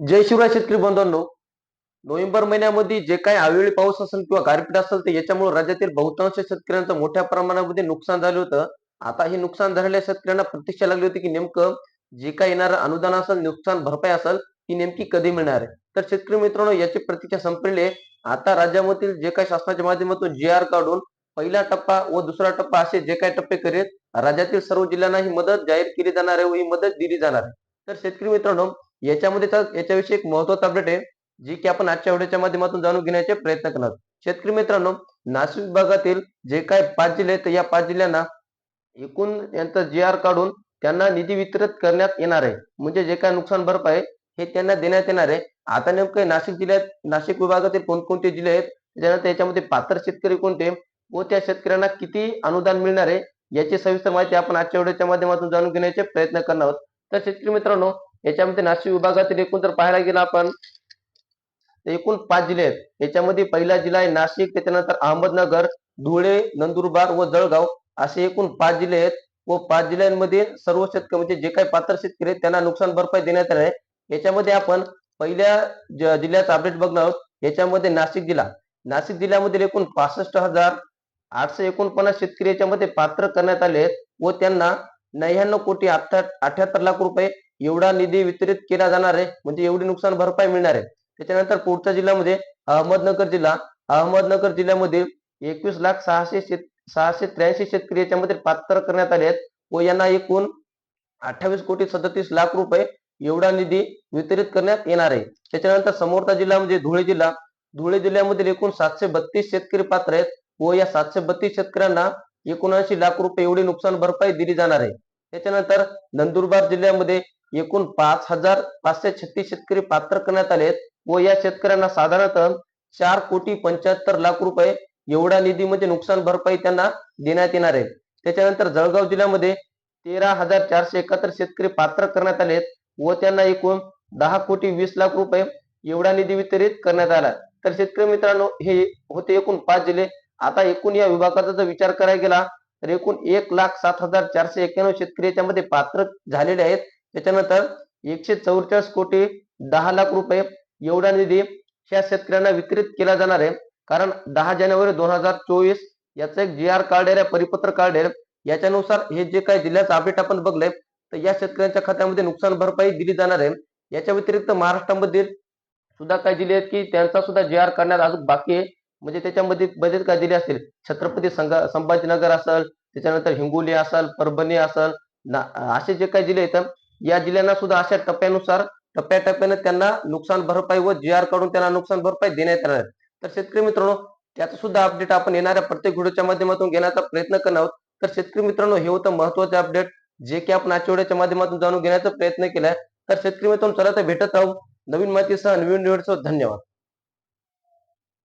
जय शिवराय शेतकरी बांधवांनो नोव्हेंबर महिन्यामध्ये जे काही अवेळी पाऊस असेल किंवा गारपीट असेल तर याच्यामुळे राज्यातील बहुतांश शेतकऱ्यांचं मोठ्या प्रमाणामध्ये नुकसान झालं होतं. आता हे नुकसान झालेल्या शेतकऱ्यांना प्रतीक्षा लागली होती की नेमकं जे काही येणारं अनुदान असेल नुकसान भरपाई असेल ती नेमकी कधी मिळणार आहे? तर शेतकरी मित्रांनो याची प्रतीक्षा संपलेली आहे. आता राज्यामधील जे काही शासनाच्या माध्यमातून जी आर काढून पहिला टप्पा व दुसरा टप्पा असे जे काही टप्पे करीत राज्यातील सर्व जिल्ह्यांना ही मदत जाहीर केली जाणार आहे व ही मदत दिली जाणार आहे. तर शेतकरी मित्रांनो याच्यामध्ये तर याच्याविषयी एक महत्त्वाचा अपडेट आहे जी की आपण आजच्या व्हिडिओच्या माध्यमातून जाणून घेण्याचे प्रयत्न करणार. शेतकरी मित्रांनो नाशिक विभागातील जे काय पाच जिल्हे आहेत या पाच जिल्ह्यांना एकूण यांचा जी आर काढून त्यांना निधी वितरित करण्यात येणार आहे. म्हणजे जे काय नुकसान भरपाई हे त्यांना देण्यात येणार आहे. आता नेमके नाशिक जिल्ह्यात नाशिक विभागातील कोणकोणते जिल्हे आहेत त्याच्यानंतर याच्यामध्ये पात्र शेतकरी कोणते व त्या शेतकऱ्यांना किती अनुदान मिळणार आहे याची सविस्तर माहिती आपण आजच्या व्हिडिओच्या माध्यमातून जाणून घेण्याचे प्रयत्न करणार आहोत. तर शेतकरी मित्रांनो याच्यामध्ये नाशिक विभागातील एकूण जर पाहायला गेला आपण एकूण पाच जिल्हे आहेत. याच्यामध्ये पहिला जिल्हा आहे नाशिक त्याच्यानंतर अहमदनगर धुळे नंदुरबार व जळगाव असे एकूण पाच जिल्हे आहेत. व पाच जिल्ह्यांमध्ये सर्व शेतकरी म्हणजे जे काही पात्र शेतकरी आहेत त्यांना नुकसान भरपाई देण्यात आले आहे. याच्यामध्ये आपण पहिल्या जिल्ह्याचा अपडेट बघणार आहोत. याच्यामध्ये नाशिक जिल्हा. नाशिक जिल्ह्यामध्ये एकूण पासष्ट हजार आठशे एकोणपन्नास शेतकरी याच्यामध्ये पात्र करण्यात आले आहेत. व त्यांना नव्याण्णव कोटी अठ्याहत्तर लाख रुपये एवढा निधी वितरित केला जाणार आहे म्हणजे एवढी नुकसान भरपाई मिळणार आहे. त्याच्यानंतर पुढच्या जिल्ह्यामध्ये अहमदनगर जिल्हा अहमदनगर जिल्ह्यामध्ये एकवीस लाख सहाशे शेत सहाशे त्र्याऐंशी शेतकरी याच्यामध्ये पात्र करण्यात आले आहेत व यांना एकूण अठ्ठावीस कोटी सदतीस लाख रुपये एवढा निधी वितरित करण्यात येणार आहे. त्याच्यानंतर समोरचा जिल्हा म्हणजे धुळे जिल्हा. धुळे जिल्ह्यामधील एकूण सातशे बत्तीस शेतकरी पात्र आहेत व या सातशे बत्तीस शेतकऱ्यांना एकोणऐंशी लाख रुपये एवढी नुकसान भरपाई दिली जाणार आहे. त्याच्यानंतर नंदुरबार जिल्ह्यामध्ये एकूण पाच हजार पाचशे छत्तीस शेतकरी पात्र करण्यात आले व या शेतकऱ्यांना साधारणतः चार कोटी पंच्याहत्तर लाख रुपये एवढा निधी म्हणजे नुकसान भरपाई त्यांना देण्यात येणार आहे. त्याच्यानंतर जळगाव जिल्ह्यामध्ये तेरा हजार चारशे एकाहत्तर शेतकरी पात्र करण्यात आले व त्यांना एकूण दहा कोटी वीस लाख रुपये एवढा निधी वितरित करण्यात आला. तर शेतकरी मित्रांनो हे होते एकूण पाच जिल्हे. आता एकूण या विभागाचा जर विचार करायला गेला तर एकूण एक लाख सात हजार चारशे एक्क्याण्णव शेतकरी याच्यामध्ये पात्र झालेले आहेत. त्याच्यानंतर एकशे चौवेचाळीस कोटी दहा लाख रुपये एवढा निधी ह्या शेतकऱ्यांना वितरित केला जाणार आहे. कारण दहा जानेवारी दोन हजार चोवीस याचं एक जी आर कार्ड आहे परिपत्र कार्ड आहे. याच्यानुसार हे जे काही जिल्ह्याचं अपडेट आपण बघलंय तर या शेतकऱ्यांच्या खात्यामध्ये नुकसान भरपाई दिली जाणार आहे. याच्या व्यतिरिक्त महाराष्ट्रामध्ये सुद्धा काही जिल्हे आहेत की त्यांचा सुद्धा जी आर करण्यात अजून बाकी आहे. म्हणजे त्याच्यामध्ये बरेच काही जिल्हे असतील. छत्रपती संभाजीनगर असेल त्याच्यानंतर हिंगोली असेल परभणी असेल असे जे काही जिल्हे आहेत या जिल्ह्यांना सुद्धा अशा टप्प्यानुसार टप्प्याटप्प्याने त्यांना नुकसान भरपाई व जी आरकडून त्यांना नुकसान भरपाई देण्यात येणार तर शेतकरी मित्रांनो त्याचं सुद्धा अपडेट आपण येणाऱ्या प्रत्येक व्हिडिओच्या माध्यमातून घेण्याचा प्रयत्न करणार आहोत. तर शेतकरी मित्रांनो हे होतं महत्त्वाचे अपडेट जे की आपण आठवड्याच्या माध्यमातून जाणून घेण्याचा प्रयत्न केलाय. तर शेतकरी मित्रांनो चला तर भेटत राहू. नवीन माहितीसह नवीन व्हिडिओसह धन्यवाद.